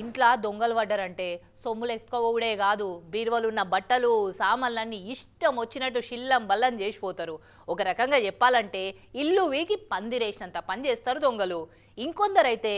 ఇంట్లో దొంగలు పడ్డారంటే సొమ్ములు ఎత్తుకోవడే కాదు. బీరువలున్న బట్టలు సామాన్లన్నీ ఇష్టం వచ్చినట్టు షిల్లం బల్లం చేసిపోతారు. ఒక రకంగా చెప్పాలంటే ఇల్లు వీకి పందిరేసినంత పని చేస్తారు దొంగలు. ఇంకొందరైతే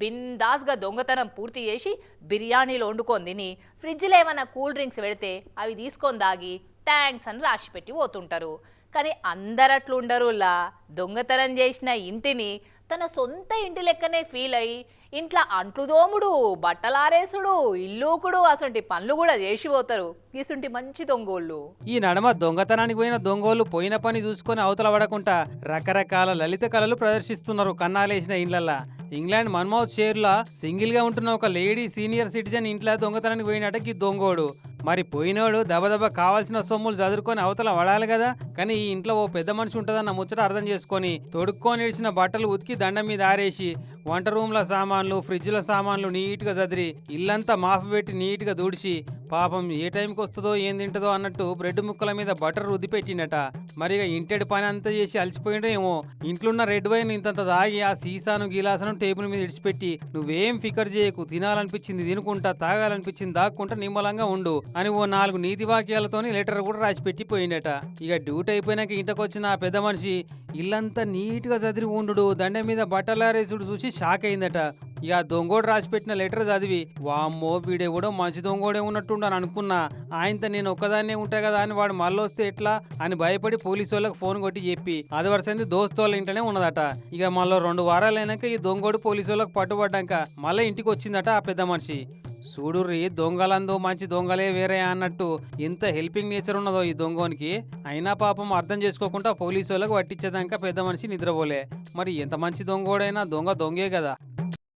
బిందాస్గా దొంగతనం పూర్తి చేసి బిర్యానీలు వండుకొని తిని ఫ్రిడ్జ్లో ఏమైనా కూల్ డ్రింక్స్ పెడితే అవి తీసుకొని దాగి థ్యాంక్స్ అని రాసి పెట్టి పోతుంటారు. కానీ అందరట్లు ఉండరులా దొంగతనం చేసిన ఇంటిని తన సొంత ఇంటి లెక్కనే ఫీల్ అయ్యి ఇంట్లో అంట్లు దోముడు బట్టలారేసుడు ఇల్లుకుడు అసంటి పనులు కూడా చేసి పోతారు ఇసుంటి మంచి దొంగోళ్ళు. ఈ నడమ దొంగతనానికి పోయిన దొంగోళ్ళు పోయిన పని చూసుకొని అవతల పడకుండా రకరకాల లలిత కళలు ప్రదర్శిస్తున్నారు కన్నాలేసిన ఇండ్లల్లా. ఇంగ్లాండ్ మన్మౌత్ షేర్లా సింగిల్గా ఉంటున్న ఒక లేడీ సీనియర్ సిటిజన్ ఇంట్లో దొంగతనానికి పోయినట్టకి దొంగోడు. మరి పోయినోడు దబదబ కావాల్సిన సొమ్ములు చదువుకొని అవతల పడాలి కదా? కానీ ఈ ఇంట్లో ఓ పెద్ద మనిషి ఉంటుందన్న ముచ్చట అర్థం చేసుకొని తొడుక్కొని ఇడిచిన బట్టలు ఉతికి దండం మీద ఆరేసి వంట రూమ్ల సామాన్లు ఫ్రిడ్జ్ల సామాన్లు నీట్గా చదిరి ఇల్లంతా మాఫ్ పెట్టి నీట్గా దూడిచి పాపం ఏ టైంకి వస్తుందో ఏం తింటుందో అన్నట్టు బ్రెడ్ ముక్కల మీద బటర్ రుద్ది పెట్టిండట. మరి ఇక ఇంటెడు పని అంతా చేసి అలసిపోయిండో ఏమో. ఇంట్లో ఉన్న రెడ్ వైన్ ఇంతంత దాగి ఆ సీసాను గిలాసను టేబుల్ మీద ఇడిచిపెట్టి నువ్వేం ఫికర్ చేయకు తినాలనిపించింది తినుకుంటా తాగాలనిపించింది దాక్కుంటా నిమ్మలంగా ఉండు అని ఓ నాలుగు నీతి వాక్యాలతోని లెటర్ కూడా రాసి పెట్టి పోయిండట. ఇక డ్యూటీ అయిపోయినాక ఇంటకొచ్చిన ఆ పెద్ద మనిషి ఇల్లంతా నీట్గా చదిరి ఉండు దండె మీద బట్టలారేసుడు చూసి షాక్ అయిందట. ఇక దొంగోడు రాసి పెట్టిన లెటర్ చదివి వామ్మో వీడే కూడా మంచి దొంగోడే ఉన్నట్టుండని అనుకున్నా. ఆయనతో నేను ఒక్కదాన్నే ఉంటా కదా అని వాడు మళ్ళీ వస్తే ఎట్లా? అని భయపడి పోలీసు వాళ్ళకి ఫోన్ కొట్టి చెప్పి అది వరసంది దోస్తు వాళ్ళ ఇంటనే ఉన్నదట. ఇక మళ్ళీ రెండు వారాలైనాక ఈ దొంగోడు పోలీసు వాళ్ళకి పట్టుబడ్డాక మళ్ళీ ఇంటికి వచ్చిందట ఆ పెద్ద మనిషి. చూడుర్రి దొంగలందు మంచి దొంగలే వేరే అన్నట్టు ఎంత హెల్పింగ్ నేచర్ ఉన్నదో ఈ దొంగోనికి. అయినా పాపం అర్థం చేసుకోకుండా పోలీసు వాళ్ళకి పట్టించేదాకా పెద్ద మనిషి నిద్రపోలే. మరి ఎంత మంచి దొంగోడైనా దొంగ దొంగే కదా.